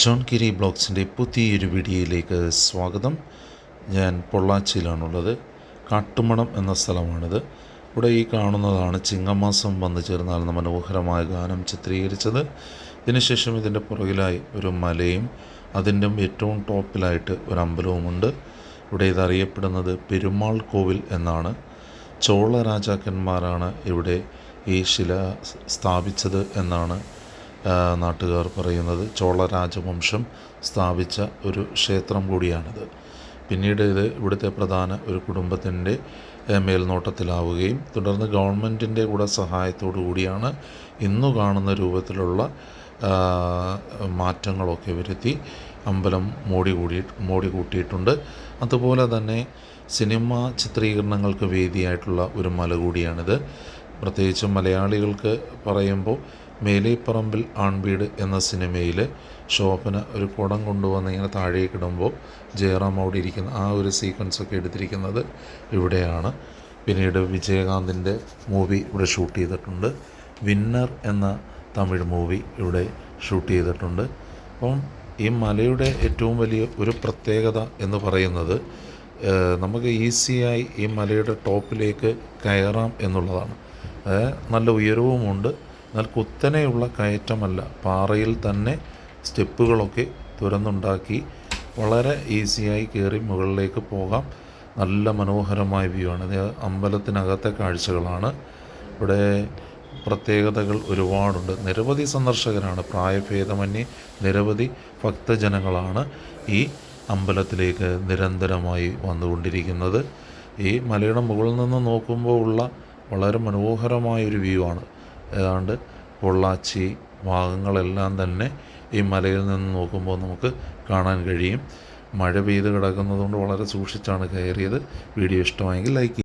John കിരി ബ്ലോഗ്സിന്റെ പുതിയൊരു വീഡിയോയിലേക്ക് സ്വാഗതം. ഞാൻ പൊള്ളാച്ചിയിലാണുള്ളത്. കാട്ടുമണം എന്ന സ്ഥലമാണിത്. ഇവിടെ ഈ കാണുന്നതാണ് ചിങ്ങമാസം വന്നു ചേർന്നാൽ മനോഹരമായ ഗാനം ചിത്രീകരിച്ചത്. ഇതിനുശേഷം ഇതിന്റെ പുറകിലായി ഒരു മലയും അതിന്റെ ഏറ്റവും ടോപ്പിലായിട്ട് ഒരു അമ്പലവുമുണ്ട്. ഇവിടെ ഇതറിയപ്പെടുന്നത് പെരുമാൾ കോവിൽ എന്നാണ്. ചോള രാജാക്കന്മാരാണ് ഇവിടെ ഈ ശില സ്ഥാപിച്ചത് എന്നാണ് നാട്ടുകാർ പറയുന്നത് ചോള രാജവംശം സ്ഥാപിച്ച ഒരു ക്ഷേത്രം കൂടിയാണിത്. പിന്നീട് ഇത് ഇവിടുത്തെ പ്രധാന ഒരു കുടുംബത്തിന്റെ മേൽനോട്ടത്തിലാവുകയും തുടർന്ന് ഗവൺമെന്റിന്റെ കൂടെ സഹായത്തോടു കൂടിയാണ് ഇന്നു കാണുന്ന രൂപത്തിലുള്ള മാറ്റങ്ങളൊക്കെ വരുത്തി അമ്പലം മോടി കൂടി മോടി കൂട്ടിയിട്ടുണ്ട്. അതുപോലെ തന്നെ സിനിമ ചിത്രീകരണങ്ങൾക്ക് വേദിയായിട്ടുള്ള ഒരു മല കൂടിയാണിത്. പ്രത്യേകിച്ച് മലയാളികൾക്ക് പറയുമ്പോൾ മേലേപ്പറമ്പിൽ ആൺവീട് എന്ന സിനിമയിൽ ശോഭന ഒരു കുടം കൊണ്ടുവന്ന് ഇങ്ങനെ താഴേക്ക് ഇടുമ്പോൾ ജയറാം അവിടെ ഇരിക്കുന്ന ആ ഒരു സീക്വൻസൊക്കെ എടുത്തിരിക്കുന്നത് ഇവിടെയാണ്. പിന്നീട് വിജയകാന്തിന്റെ മൂവി ഇവിടെ ഷൂട്ട് ചെയ്തിട്ടുണ്ട്. വിന്നർ എന്ന തമിഴ് മൂവി ഇവിടെ ഷൂട്ട് ചെയ്തിട്ടുണ്ട്. അപ്പം ഈ മലയുടെ ഏറ്റവും വലിയ ഒരു പ്രത്യേകത എന്ന് പറയുന്നത് നമുക്ക് ഈസിയായി ഈ മലയുടെ ടോപ്പിലേക്ക് കയറാം എന്നുള്ളതാണ്. നല്ല ഉയരവുമുണ്ട്. എന്നാൽ കുത്തനെയുള്ള കയറ്റമല്ല. പാറയിൽ തന്നെ സ്റ്റെപ്പുകളൊക്കെ തുരന്നുണ്ടാക്കി വളരെ ഈസിയായി കയറി മുകളിലേക്ക് പോകാം. നല്ല മനോഹരമായ വ്യൂ ആണ്. ഇത് അമ്പലത്തിനകത്തെ കാഴ്ചകളാണ്. ഇവിടെ പ്രത്യേകതകൾ ഒരുപാടുണ്ട്. നിരവധി സന്ദർശകരാണ്. പ്രായഭേദമന്യേ നിരവധി ഭക്തജനങ്ങളാണ് ഈ അമ്പലത്തിലേക്ക് നിരന്തരമായി വന്നുകൊണ്ടിരിക്കുന്നത്. ഈ മലയുടെ മുകളിൽ നിന്ന് നോക്കുമ്പോൾ ഉള്ള വളരെ മനോഹരമായ ഒരു വ്യൂ ആണ്. ഏതാണ്ട് പൊള്ളാച്ചി ഭാഗങ്ങളെല്ലാം തന്നെ ഈ മലയിൽ നിന്ന് നോക്കുമ്പോൾ നമുക്ക് കാണാൻ കഴിയും. മഴ പെയ്ത് കിടക്കുന്നതുകൊണ്ട് വളരെ സൂക്ഷിച്ചാണ് കയറിയത്. വീഡിയോ ഇഷ്ടമായെങ്കിൽ ലൈക്ക്